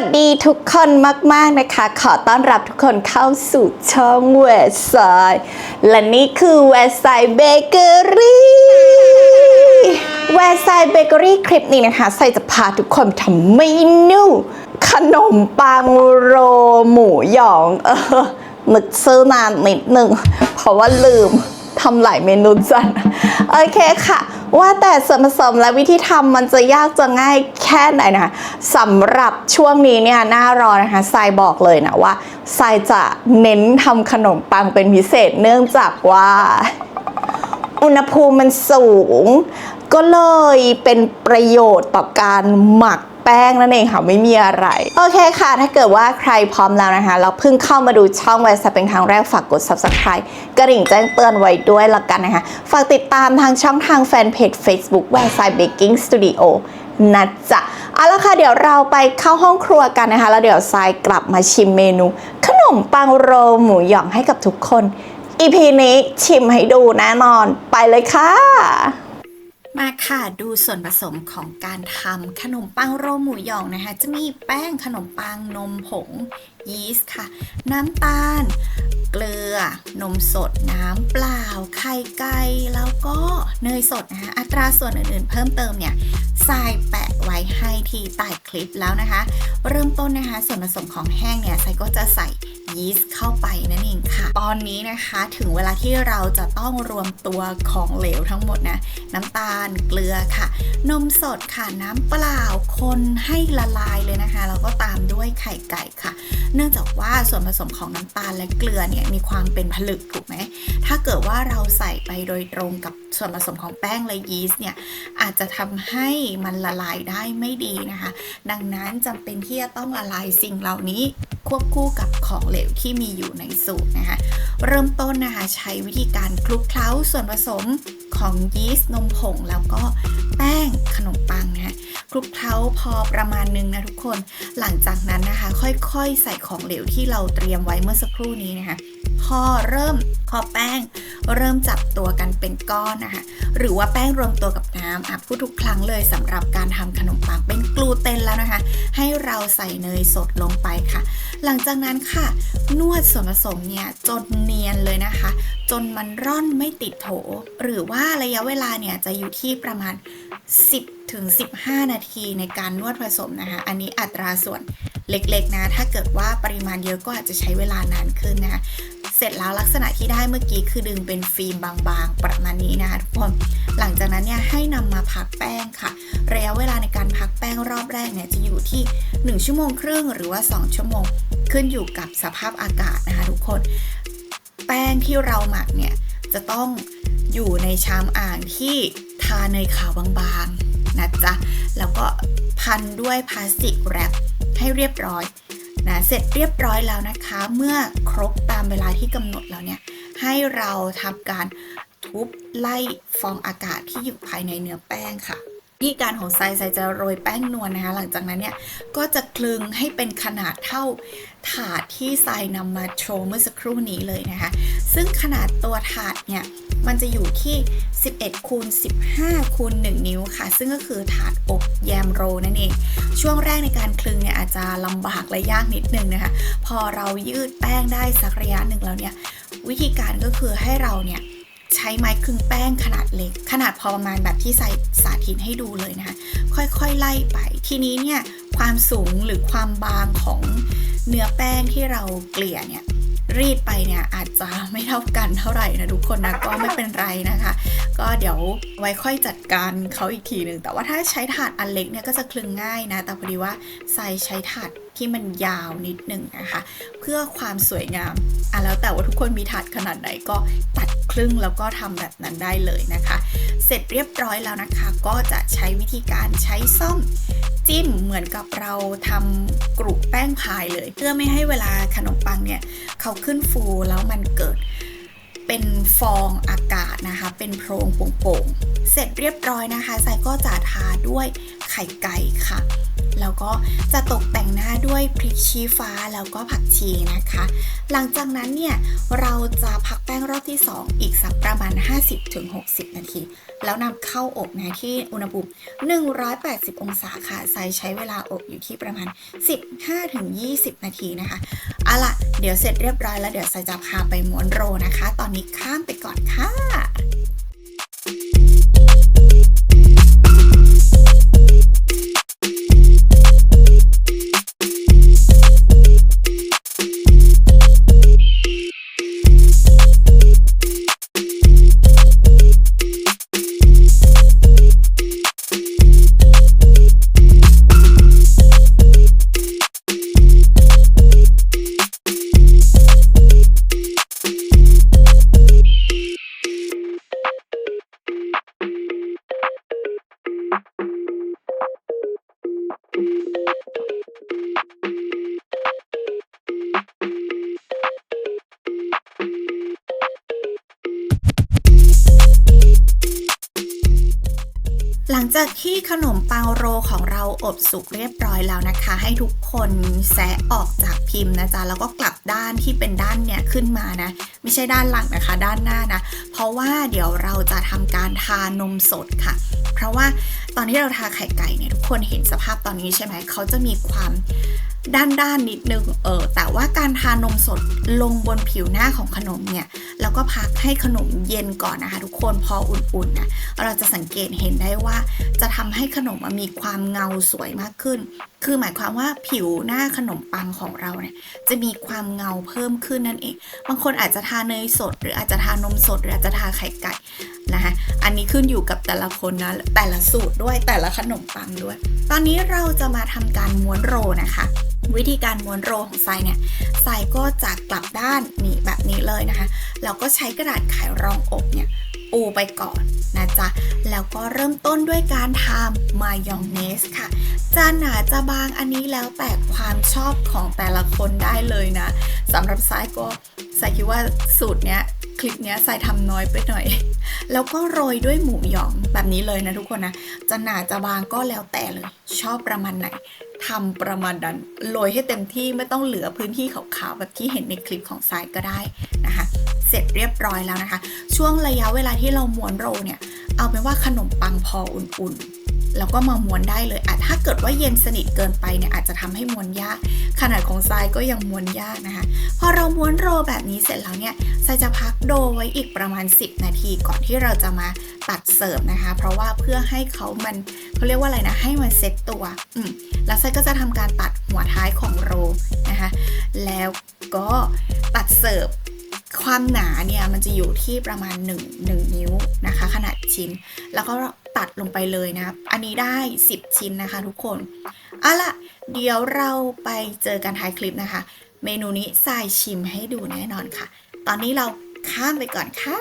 วัสดีทุกคนมาก ๆ นะคะ ขอต้อนรับทุกคนเข้าสู่ช่องเวสไซและนี่คือเวสไซเบเกอรี่เวสไซเบเกอรี่คลิปนี้นะคะ ใส่จะพาทุกคนทำเมนูขนมปังโรหมูหยอง เออนึกซื้อนานนิดหนึ่งเพราะว่าลืม ทำหลายเมนูจันโอเคค่ะ ว่าแต่ส่วนผสมและวิธีทำมันจะยากจะง่ายแค่ไหนนะคะสำหรับช่วงนี้เนี่ยหน้าร้อนนะคะทรายบอกเลยนะว่าทรายจะเน้นทำขนมปังเป็นพิเศษเนื่องจากว่า อุณหภูมิมันสูง ก็เลยเป็นประโยชน์ต่อการหมัก แป้งนั่นเองค่ะไม่มีอะไร โอเคค่ะ ถ้าเกิดว่าใครพร้อมแล้วนะคะ เราเพิ่งเข้ามาดูช่องไวซ์เป็นครั้งแรกฝากกด subscribe กระดิ่งแจ้งเตือนไว้ด้วยละกันนะคะ ฝากติดตามทางช่องทางแฟนเพจ Facebook แวร์ไซเบกกิ้งสตูดิโอนะจ๊ะเอาละค่ะ เดี๋ยวเราไปเข้าห้องครัวกันนะคะ แล้วเดี๋ยวทรายกลับมาชิมเมนู ขนมปังโรลหมูหยองให้กับทุกคนอีพีนี้ชิมให้ดูแน่นอนไปเลยค่ะ มาค่ะดูส่วนผสมของการทำขนมปังโรลหมูหยองนะคะ จะมีแป้งขนมปังนมผงยีสต์ค่ะ น้ำตาล เกลือนมสด น้ำเปล่า ไข่ไก่แล้วก็เนยสดนะคะอัตราส่วนอื่นๆ เพิ่มเติมเนี่ยทรายแปะไว้ให้ที่ใต้คลิปแล้วนะคะ เริ่มต้นนะคะ ส่วนผสมของแห้งเนี่ยทรายก็จะใส่ยีสต์เข้าไปนั่นเองค่ะ ตอนนี้นะคะถึงเวลาที่เราจะต้องรวมตัวของเหลวทั้งหมดนะ น้ำตาลเกลือค่ะ นมสดค่ะน้ำเปล่าคนให้ละลายเลยนะคะ แล้วก็ตามด้วยไข่ไก่ค่ะเนื่องจากว่าส่วนผสมของน้ำตาลและเกลือเนี่ยมีความเป็นผลึกถูกไหม ถ้าเกิดว่าเราใส่ไปโดยตรงกับส่วนผสมของแป้งและยีสต์เนี่ยอาจจะทำให้มันละลายได้ไม่ดีนะคะ ดังนั้นจำเป็นที่จะต้องละลายสิ่งเหล่านี้ควบคู่กับของเหลวที่มีอยู่ในสูตรนะคะ เริ่มต้นนะคะใช้วิธีการคลุกเคล้าส่วนผสม ของยีสต์นมผง แล้วก็แป้งขนมปังนะคลุกเคล้าพอประมาณนึงนะทุกคน หลังจากนั้นนะคะ ค่อยๆ ใส่ของเหลวที่เราเตรียมไว้เมื่อสักครู่นี้นะคะพอเริ่มพอแป้ง เริ่มจับตัวกันเป็นก้อนนะคะหรือว่าแป้งรวมตัวกับน้ำอะพูดทุกครั้งเลยสำหรับการทำขนมปังเป็นกลูเตนแล้วนะคะ ให้เราใส่เนยสดลงไปค่ะ หลังจากนั้นค่ะ นวดส่วนผสมเนี่ยจนเนียนเลยนะคะ จนมันร่อนไม่ติดโถ หรือว่าระยะเวลาเนี่ยจะอยู่ที่ประมาณ 10ถึง15 นาทีในการนวดผสมนะคะ อันนี้อัตราส่วนเล็กๆนะ ถ้าเกิดว่าปริมาณเยอะก็อาจจะใช้เวลานานขึ้นนะคะเสร็จแล้วลักษณะที่ได้เมื่อกี้คือดึงเป็นฟิล์มบางๆ ประมาณนี้นะคะทุกคน หลังจากนั้นเนี่ยให้นำมาพักแป้งค่ะระยะเวลาในการพักแป้งรอบแรกเนี่ยจะอยู่ที่ 1 ชั่วโมงครึ่งหรือว่า 2 ชั่วโมง ขึ้นอยู่กับสภาพอากาศนะคะทุกคน แป้งที่เราหมักเนี่ยจะต้องอยู่ในชามอ่างที่ทาเนยขาวบางๆนะจ๊ะ แล้วก็พันด้วยพลาสติกแรปให้เรียบร้อยนะเสร็จเรียบร้อยแล้วนะคะ เมื่อครบตามเวลาที่กำหนดแล้วเนี่ยให้เราทำการทุบไล่ฟองอากาศที่อยู่ภายในเนื้อแป้งค่ะ วิธีการของไซไซจะโรยแป้งนวลนะคะ หลังจากนั้นเนี่ยก็จะคลึงให้เป็นขนาดเท่าถาดที่ไซนำมาโชว์เมื่อสักครู่นี้เลยนะคะ ซึ่งขนาดตัวถาดเนี่ยมันจะอยู่ที่ 11คูณ15คูณ1นิ้วค่ะ ซึ่งก็คือถาดอบแยมโรนั่นเอง ช่วงแรกในการคลึงเนี่ยอาจจะลำบากและยากนิดนึงนะคะ พอเรายืดแป้งได้สักระยะหนึ่งแล้วเนี่ย วิธีการก็คือให้เราเนี่ย ใช้ไม้คลึงแป้งขนาดเล็ก ขนาดพอประมาณแบบที่ใส่สาธิตให้ดูเลยนะคะ ค่อยๆไล่ไป ทีนี้เนี่ยความสูงหรือความบางของเนื้อแป้งที่เราเกลี่ยเนี่ย รีดไปเนี่ยอาจจะไม่เท่ากันเท่าไหร่นะทุกคนนะก็ไม่เป็นไรนะคะ ก็เดี๋ยวไว้ค่อยจัดการเขาอีกทีหนึ่งแต่ว่าถ้าใช้ถาดอันเล็กเนี่ยก็จะคลึงง่ายนะ แต่พอดีว่าใส่ใช้ถาดที่มันยาวนิดหนึ่งนะคะ เพื่อความสวยงามอะแล้วแต่ว่าทุกคนมีถาดขนาดไหนก็ตัดครึ่งแล้วก็ทำแบบนั้นได้เลยนะคะ เสร็จเรียบร้อยแล้วนะคะ ก็จะใช้วิธีการใช้ซ่อม จิ้มเหมือนกับเราทำกรุแป้งพายเลย เพื่อไม่ให้เวลาขนมปังเนี่ยเขาขึ้นฟูแล้วมันเกิดเป็นฟองอากาศนะคะ เป็นโพรงโป่งๆเสร็จเรียบร้อยนะคะไซก็จะทาด้วยไข่ไก่ค่ะ แล้วก็จะตกแต่งหน้าด้วยพริกชี้ฟ้าแล้วก็ผักชีนะคะ หลังจากนั้นเนี่ยเราจะพักแป้งรอบที่ 2 อีกสักประมาณ 50-60 นาที แล้วนำเข้าอบนะที่อุณหภูมิ 180 องศาค่ะไซใช้เวลาอบอยู่ที่ประมาณ 15-20 นาทีนะคะเอาล่ะเดี๋ยวเสร็จเรียบร้อยแล้วเดี๋ยวไซจะพาไปม้วนโรนะคะ ตอนนี้ข้ามไปก่อนค่ะ จากที่ขนมปังโรของเราอบสุกเรียบร้อยแล้วนะคะ ให้ทุกคนแซะออกจากพิมพ์นะจ๊ะแล้วก็กลับด้านที่เป็นด้านเนี่ยขึ้นมานะ ไม่ใช่ด้านหลังนะคะ ด้านหน้านะ เพราะว่าเดี๋ยวเราจะทำการทานมสดค่ะ เพราะว่าตอนที่เราทาไข่ไก่เนี่ยทุกคนเห็นสภาพตอนนี้ใช่ไหมเขาจะมีความด้านด้านๆนิดนึงเออแต่ว่าการทานมสดลงบนผิวหน้าของขนมเนี่ยแล้วก็พักให้ขนมเย็นก่อนนะคะ ทุกคนพออุ่นๆนะเราจะสังเกตเห็นได้ว่า จะทำให้ขนมมีความเงาสวยมากขึ้น คือหมายความว่าผิวหน้าขนมปังของเราเนี่ยจะมีความเงาเพิ่มขึ้นนั่นเอง บางคนอาจจะทาเนยสด หรืออาจจะทานมสด หรืออาจจะทาไข่ไก่นะคะอันนี้ขึ้นอยู่กับแต่ละคนนะแต่ละสูตรด้วยแต่ละขนมปังด้วย ตอนนี้เราจะมาทำการม้วนโรนะคะ วิธีการม้วนโรของไซเนี่ยไซก็จะกลับด้านนี่แบบนี้เลยนะคะ แล้วก็ใช้กระดาษไขรองอบเนี่ยปูไปก่อนนะจ๊ะ แล้วก็เริ่มต้นด้วยการทำมายองเนสค่ะ จะหนาจะบางอันนี้แล้วแต่ความชอบของแต่ละคนได้เลยนะสำหรับไซก็ไซคิดว่าสูตรเนี้ยคลิปเนี้ยไซทำน้อยไปหน่อย แล้วก็โรยด้วยหมูหยองแบบนี้เลยนะทุกคนนะ จะหนาจะบางก็แล้วแต่เลย ชอบประมาณไหน ทำประมาณนั้นโรยให้เต็มที่ไม่ต้องเหลือพื้นที่ขาวๆแบบที่เห็นในคลิปของทรายก็ได้นะคะ เสร็จเรียบร้อยแล้วนะคะ ช่วงระยะเวลาที่เราม้วนโรเนี่ย เอาเป็นว่าขนมปังพออุ่นๆ แล้วก็มาม้วนได้เลยอะถ้าเกิดว่าเย็นสนิทเกินไปเนี่ยอาจจะทำให้ม้วนยาก ขนาดของทรายก็ยังม้วนยากนะคะ พอเราม้วนโรลแบบนี้เสร็จแล้วเนี่ยทรายจะพักโดไว้อีกประมาณ 10 นาทีก่อนที่เราจะมาตัดเสิร์ฟนะคะ เพราะว่าเพื่อให้เขามันเขาเรียกว่าอะไรนะ ให้มันเซ็ตตัว อืมแล้วทรายก็จะทำการตัดหัวท้ายของโรนะคะ แล้วก็ตัดเสิร์ฟความหนาเนี่ยมันจะอยู่ที่ประมาณ 1 1 นิ้วนะคะ ขนาดชิ้น แล้วก็ ตัดลงไปเลยนะครับ อันนี้ได้ 10 ชิ้นนะคะทุกคนเอาล่ะ เดี๋ยวเราไปเจอกันท้ายคลิปนะคะ เมนูนี้ทรายชิมให้ดูแน่นอนค่ะ ตอนนี้เราข้ามไปก่อนค่ะ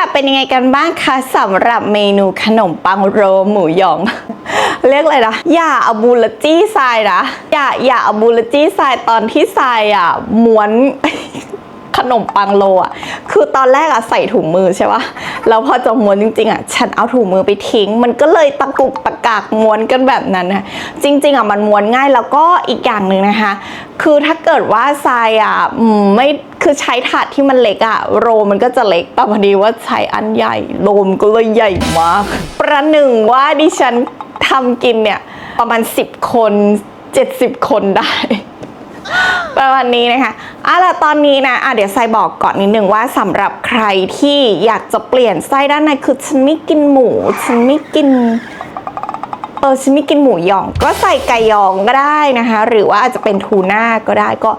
ค่ะ เป็นยังไงกันบ้างคะสำหรับเมนูขนมปังโรลหมูหยอง เรียกอะไรนะ อย่าเอาบูลจี้ทรายนะ อย่าอย่าเอาบูลจี้ทรายตอนที่ทรายอะม้วน ขนมปังโรลอะคือตอนแรกอะใส่ถุงมือใช่ปะแล้วพอจะม้วนจริงๆอะฉันเอาถุงมือไปทิ้ง มันก็เลยตะกุกตะกากม้วนกันแบบนั้นนะจริง ๆอะมันม้วนง่ายแล้วก็อีกอย่างหนึ่งนะคะ คือถ้าเกิดว่าทรายอะไม่คือใช้ถาดที่มันเล็กอะโรมันก็จะเล็กแต่พอดีว่าใช้อันใหญ่โรมก็เลยใหญ่มาก ประหนึ่งว่าดิฉันทำกินเนี่ยประมาณ 10 คน 70 คนได้ ประมาณนี้นะคะ อะล้วตอนนี้นะอะเดี๋ยวไซบอกก่อนนิดนึงว่าสำหรับใครที่อยากจะเปลี่ยนไส้ด้านในคือฉันไม่กินหมูฉันไม่กินเออฉันไม่กินหมูหยอง ก็ใส่ไก่หยองก็ได้นะคะ หรือว่าอาจจะเป็นทูน่าก็ได้ก็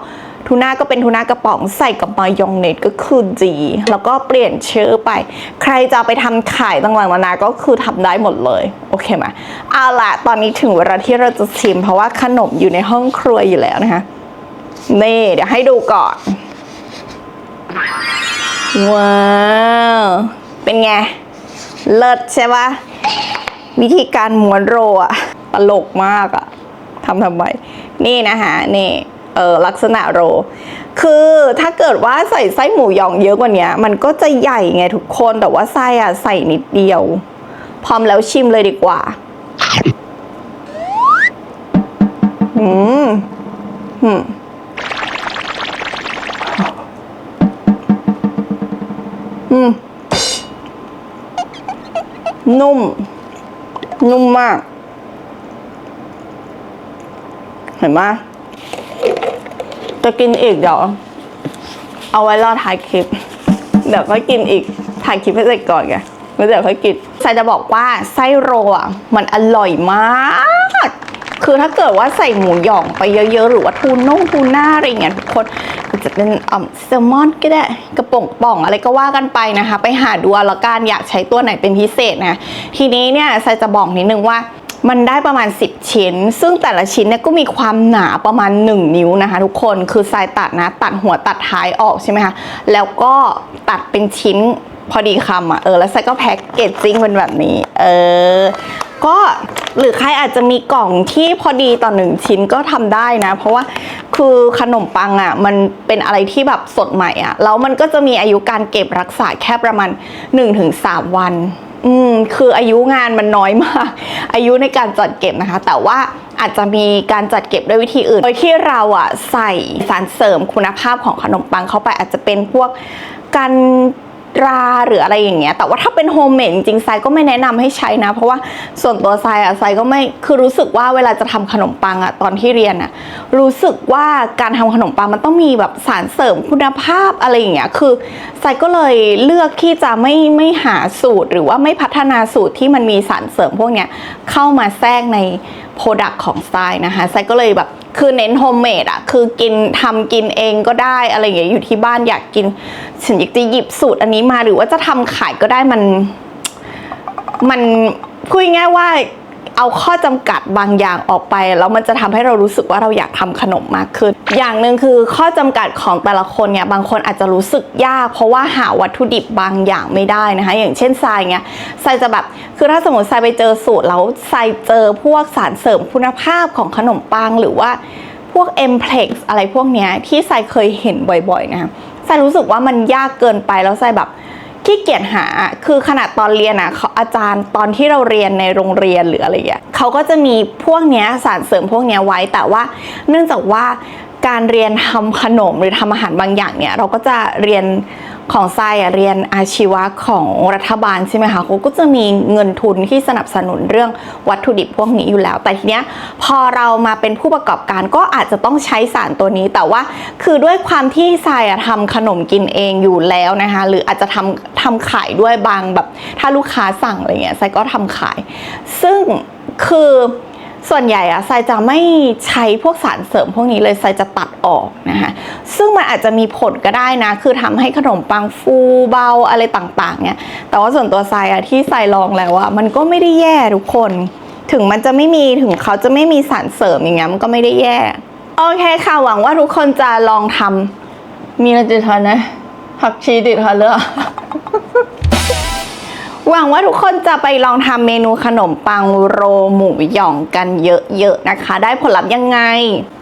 ทูน่าก็เป็นทูน่ากระป๋องใส่กับมายองเนสก็คือดีแล้วก็เปลี่ยนชื่อไป ใครจะไปทำขายต่างๆนานาก็คือทำได้หมดเลย โอเคไหมเอาล่ะตอนนี้ถึงเวลาที่เราจะชิม เพราะว่าขนมอยู่ในห้องครัวอยู่แล้วนะคะ นี่เดี๋ยวให้ดูก่อน ว้าว เป็นไง เลิศใช่ปะวิธีการม้วนโรอะตลกมากอะทำทำไม นี่นะคะนี่เออลักษณะโร คือถ้าเกิดว่าใส่ไส้หมูหยองเยอะกว่านี้มันก็จะใหญ่ไงทุกคนแต่ว่าไส้อะใส่นิดเดียว พร้อมแล้วชิมเลยดีกว่า อืมอืม อืม นุ่ม นุ่มมาก เห็นไหมจะกินอีกเดี๋ยว เอาไว้รอถ่ายคลิป เดี๋ยวก็กินอีก ถ่ายคลิปให้เสร็จก่อนไงแล้วเดี๋ยวค่อยกินใส่จะบอกว่าไส้โรอะ มันอร่อยมาก คือถ้าเกิดว่าใส่หมูหยองไปเยอะๆ หรือว่าทูน่งทูน่าอะไรอย่างเงี้ยทุกคนจะเป็นอ่มแซลมอนก็ได้กระป๋องป่องอะไรก็ว่ากันไปนะคะ ไปหาดูเอาละกันอยากใช้ตัวไหนเป็นพิเศษนะ ทีนี้เนี่ยใส่จะบอกนิดนึงว่ามันได้ประมาณ 10 ชิ้น ซึ่งแต่ละชิ้นเนี่ยก็มีความหนาประมาณ 1 นิ้วนะคะ ทุกคน คือทรายตัดนะ ตัดหัวตัดท้ายออกใช่ไหมคะ แล้วก็ตัดเป็นชิ้นพอดีคำอะ เออ แล้วทรายก็แพ็กเกจจิ้งเป็นแบบนี้ เออ ก็หรือใครอาจจะมีกล่องที่พอดีต่อหนึ่งชิ้นก็ทำได้นะ เพราะว่าคือขนมปังอะมันเป็นอะไรที่แบบสดใหม่อะแล้วมันก็จะมีอายุการเก็บรักษาแค่ประมาณ 1-3 วัน อืมคืออายุงานมันน้อยมาก อายุในการจัดเก็บนะคะ แต่ว่าอาจจะมีการจัดเก็บด้วยวิธีอื่น โดยที่เราอะใส่สารเสริมคุณภาพของขนมปังเข้าไปอาจจะเป็นพวกการ ราหรืออะไรอย่างเงี้ย แต่ว่าถ้าเป็นโฮมเมดจริงๆไซก็ไม่แนะนำให้ใช้นะ เพราะว่าส่วนตัวไซอะไซก็ไม่คือรู้สึกว่าเวลาจะทำขนมปังอะตอนที่เรียนอะรู้สึกว่าการทำขนมปังมันต้องมีแบบสารเสริมคุณภาพอะไรอย่างเงี้ยคือไซก็เลยเลือกที่จะไม่ไม่หาสูตร หรือว่าไม่พัฒนาสูตรที่มันมีสารเสริมพวกเนี้ยเข้ามาแทรกในโปรดักต์ของไซนะคะไซก็เลยแบบคือเน้นโฮมเมดอะคือกินทำกินเองก็ได้อะไรอย่างเงี้ยอยู่ที่บ้านอยากกินฉันอยากจะหยิบสูตรอันนี้มาหรือว่าจะทำขายก็ได้มัน มันพูดง่ายว่า เอาข้อจำกัดบางอย่างออกไปแล้วมันจะทำให้เรารู้สึกว่าเราอยากทำขนมมากขึ้น อย่างหนึ่งคือข้อจำกัดของแต่ละคนเนี่ยบางคนอาจจะรู้สึกยาก เพราะว่าหาวัตถุดิบบางอย่างไม่ได้นะคะ อย่างเช่นทรายเงี้ยทรายจะแบบคือถ้าสมมติทรายไปเจอสูตรแล้วทรายเจอพวกสารเสริมคุณภาพของขนมปังหรือว่าพวก m p l e x อะไรพวกเนี้ยที่ทรายเคยเห็นบ่อยๆนะคะทรายรู้สึกว่ามันยากเกินไปแล้วทรายแบบ ขี้เกียจหาคือขนาดตอนเรียนอะเขาอาจารย์ตอนที่เราเรียนในโรงเรียนหรืออะไรอย่างเงี้ยเขาก็จะมีพวกเนี้ยสารเสริมพวกเนี้ยไว้แต่ว่า เนื่องจากว่าการเรียนทำขนมหรือทำอาหารบางอย่างเนี่ยเราก็จะเรียน ของทรายเรียนอาชีวะของรัฐบาลใช่ไหมคะเขาก็จะมีเงินทุนที่สนับสนุนเรื่องวัตถุดิบพวกนี้อยู่แล้ว แต่ทีเนี้ยพอเรามาเป็นผู้ประกอบการก็อาจจะต้องใช้สารตัวนี้ แต่ว่าคือด้วยความที่ทรายอะทำขนมกินเองอยู่แล้วนะคะหรืออาจจะทำทำขายด้วยบางแบบ ถ้าลูกค้าสั่งอะไรเงี้ยทรายก็ทำขาย ซึ่งคือ ส่วนใหญ่อะทรายจะไม่ใช้พวกสารเสริมพวกนี้เลยทรายจะตัดออกนะคะซึ่งมันอาจจะมีผลก็ได้นะ คือทำให้ขนมปังฟูเบาอะไรต่างๆเนี่ยแต่ว่าส่วนตัวทรายอะที่ทรายลองแล้วอะมันก็ไม่ได้แย่ทุกคน ถึงมันจะไม่มีถึงเขาจะไม่มีสารเสริมอย่างเงี้ยมันก็ไม่ได้แย่ โอเคค่ะหวังว่าทุกคนจะลองทำมีอะไรติดทันนะผักชีติดทันเลย หวังว่าทุกคนจะไปลองทำเมนูขนมปังโรหมูหย่องกันเยอะๆนะคะ ได้ผลลัพธ์ยังไง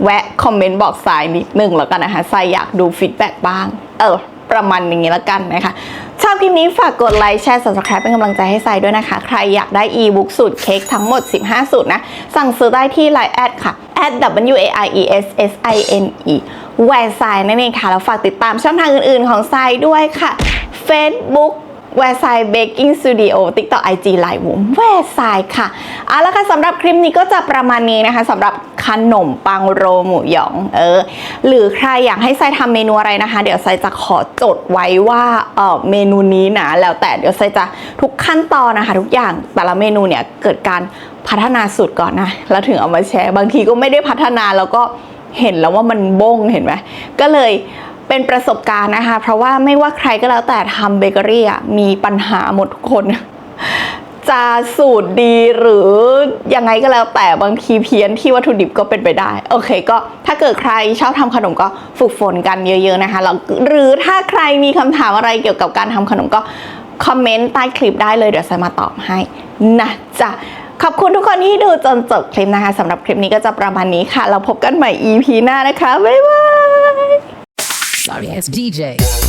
แวะคอมเมนต์บอกสายนิดนึงแล้วกันนะคะสายอยากดูฟีดแบ็กบ้าง เออ ประมาณนี้แล้วกันนะคะชอบคลิปนี้ฝากกดไลค์แชร์ subscribe เป็นกำลังใจให้สายด้วยนะคะ ใครอยากได้ e-book สูตรเค้กทั้งหมด 15 สูตรนะ สั่งซื้อได้ที่ Line แอดค่ะ at w a i e s s i n e แวร์ไซนั่นเองค่ะ แล้วฝากติดตามช่องทางอื่นๆของไซด้วยค่ะ Facebook แวร์ไซเบกกิ้งสตูดิโอติ๊กต็อกไอจีไลน์วงแวร์ไซค่ะเอาละค่ะสำหรับคลิปนี้ก็จะประมาณนี้นะคะสำหรับขนมปังโรหมูหยองเออหรือใครอยากให้ไซทำเมนูอะไรนะคะ เดี๋ยวไซจะขอจดไว้ว่าเออเมนูนี้นะแล้วแต่เดี๋ยวไซจะทุกขั้นตอนนะคะ ทุกอย่างแต่ละเมนูเนี่ยเกิดการพัฒนาสูตรก่อนนะแล้วถึงเอามาแชร์บางทีก็ไม่ได้พัฒนาแล้วก็เห็นแล้วว่ามันบงเห็นไหมก็เลย เป็นประสบการณ์นะคะ เพราะว่าไม่ว่าใครก็แล้วแต่ทำเบเกอรี่อะมีปัญหาหมดทุกคน จะสูตรดีหรือยังไงก็แล้วแต่บางทีเพี้ยนที่วัตถุดิบก็เป็นไปได้ โอเค ก็ถ้าเกิดใครชอบทำขนมก็ฝึกฝนกันเยอะ ๆนะคะแล้วหรือถ้าใครมีคำถามอะไรเกี่ยวกับการทำขนมก็คอมเมนต์ใต้คลิปได้เลยเดี๋ยวสายมาตอบให้นะจ๊ะขอบคุณทุกคนที่ดูจนจบคลิปนะคะสำหรับคลิปนี้ก็จะประมาณนี้ค่ะ เราพบกันใหม่ EP หน้านะคะ บ๊ายบาย Sorry ass DJ.